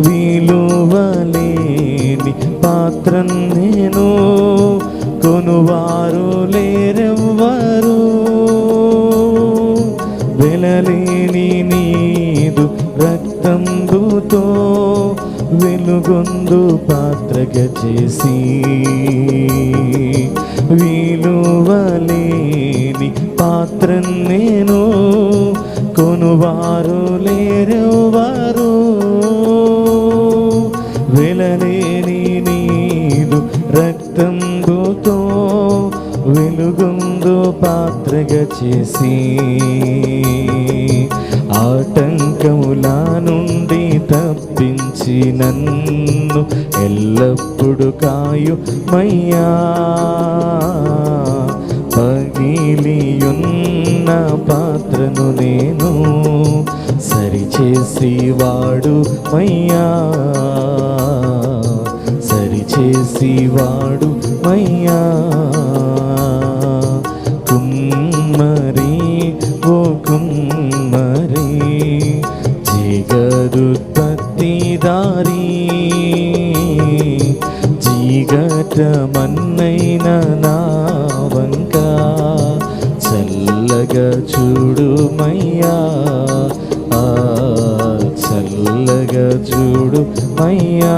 విలువలేని పాత్రన్ నేను కొనువారు లేరెవ్వరు. వెలలేని నీదు రక్తంబుతో వెలుగొందు పాత్రగా చేసి. విలువలేని పాత్ర నేను కొనువారు వెలలేని నీదు రక్తంబుతో వెలుగుందు పాత్రగా చేసి ఆటంకములా నుండి తప్పించి నన్ను ఎల్లప్పుడు కాయు మయ్యా పగిలియున్న పాత్రను నేను సరిచేసి వాడు మయ్యా సరిచేసి మయ్యా. కుమ్మరి ఓ కుమ్మరి జగదుత్పత్తి దారి జీగట మన్నైన నావంక చల్లగా చూడు మయ్యా. చల్లగా చూడు మయ్యా.